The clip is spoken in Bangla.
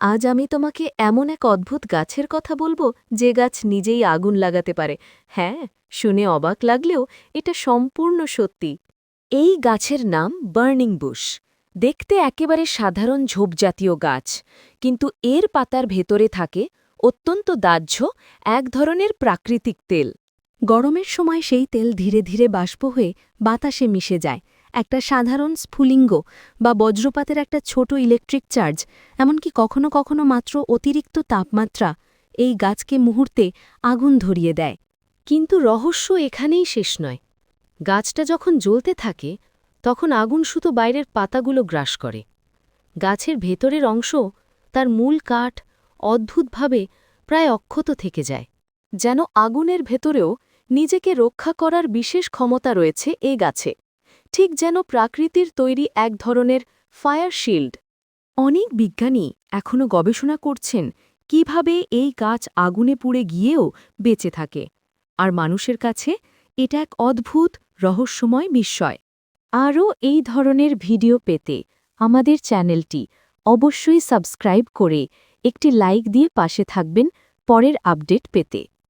আজ আমি তোমাকে এমন এক অদ্ভুত গাছের কথা বলব যে গাছ নিজেই আগুন লাগাতে পারে। হ্যাঁ শুনে অবাক লাগলেও এটা সম্পূর্ণ সত্যি। এই গাছের নাম বার্নিং বুশ। দেখতে একেবারে সাধারণ ঝোপজাতীয় গাছ, কিন্তু এর পাতার ভেতরে থাকে অত্যন্ত দাহ্য এক ধরনের প্রাকৃতিক তেল। গরমের সময় সেই তেল ধীরে ধীরে বাষ্প হয়ে বাতাসে মিশে যায়। একটা সাধারণ স্ফুলিঙ্গ বা বজ্রপাতের একটা ছোট ইলেকট্রিক চার্জ এমনকি কখনো কখনো মাত্র অতিরিক্ত তাপমাত্রা এই গাছকে মুহূর্তে আগুন ধরিয়ে দেয়। কিন্তু রহস্য এখানেই শেষ নয়। গাছটা যখন জ্বলতে থাকে, তখন আগুন শুধু বাইরের পাতাগুলো গ্রাস করে। গাছের ভেতরের অংশ তার মূল কাঠ অদ্ভুতভাবে প্রায় অক্ষত থেকে যায়, যেন আগুনের ভেতরেও নিজেকে রক্ষা করার বিশেষ ক্ষমতা রয়েছে এ গাছে। ঠিক যেন প্রাকৃতির তৈরি এক ধরনের ফায়ার শিল্ড অনেক বিজ্ঞানী এখনও গবেষণা করছেন কীভাবে এই গাছ আগুনে পুড়ে গিয়েও বেঁচে থাকে। আর মানুষের কাছে এটা এক অদ্ভুত, রহস্যময় বিস্ময়। আরও এই ধরনের ভিডিও পেতে আমাদের চ্যানেলটি অবশ্যই সাবস্ক্রাইব করে একটি লাইক দিয়ে পাশে থাকবেন পরের আপডেট পেতে।